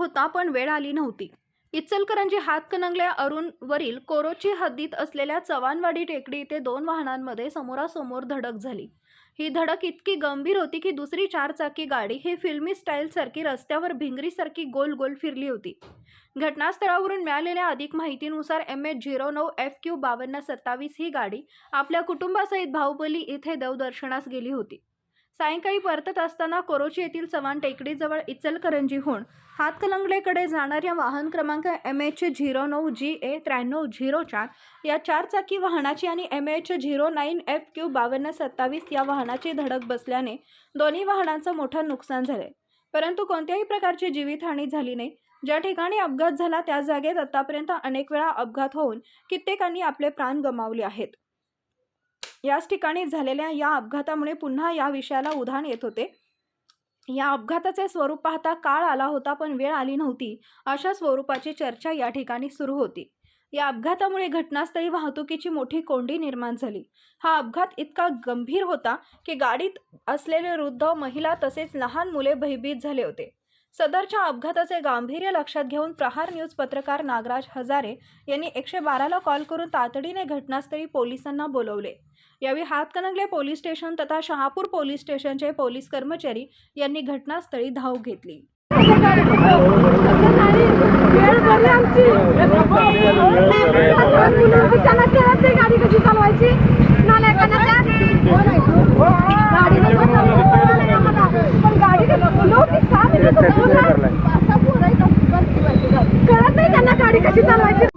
होता पण वेळ आली नव्हती. इचलकरंजी हातकणंगल्या अरुणवरील कोरोची हद्दीत असलेल्या चव्हाणवाडी टेकडी इथे दोन वाहनांमध्ये समोरासमोर धडक झाली. ही धडक इतकी गंभीर होती की दुसरी चारचाकी गाडी ही फिल्मी स्टाईलसारखी रस्त्यावर भिंगरीसारखी गोल गोल फिरली होती. घटनास्थळावरून मिळालेल्या अधिक माहितीनुसार एम एच झिरो नऊ एफ क्यू बावन्न सत्तावीस ही गाडी आपल्या कुटुंबासहित भाऊबली इथे देवदर्शनास गेली होती. सायंकाळी परतत असताना कोरोची येथील चव्हाण टेकडीजवळ इचलकरंजीहून हातकलंगलेकडे जाणाऱ्या वाहन क्रमांक एम एच झिरो नऊ जी ए त्र्याण्णव झिरो चार या चारचाकी वाहनाची आणि M H zero nine F Q बावन्न सत्तावीस या वाहनाची धडक बसल्याने दोन्ही वाहनांचं मोठं नुकसान झाले परंतु कोणत्याही प्रकारची जीवितहानी झाली नाही. ज्या ठिकाणी अपघात झाला त्या जागेत आतापर्यंत अनेक वेळा अपघात होऊन कित्येकांनी आपले प्राण गमावले आहेत. याच ठिकाणी झालेल्या या अपघातामुळे पुन्हा या विषयाला उधाण येत होते. या अपघाताचे स्वरूप पाहता काळ आला होता पण वेळ आली नव्हती. अशा स्वरूपाची चर्चा या ठिकाणी सुरू होती. या अपघातामुळे घटनास्थळी वाहतुकीची मोठी कोंडी निर्माण झाली. हा अपघात इतका गंभीर होता की गाडीत असलेले वृद्ध महिला तसेच लहान मुले भयभीत झाले होते. सदरच्या अपघाताचे गांभीर्य लक्षात घेऊन प्रहार न्यूज पत्रकार नागराज हजारे यांनी एकशे बाराला कॉल करून तातडीने घटनास्थळी पोलिसांना बोलवले. यावेळी हातकणंगले पोलीस स्टेशन तथा शहापूर पोलीस स्टेशनचे पोलीस कर्मचारी यांनी घटनास्थळी धाव घेतली. कशी चालवायची?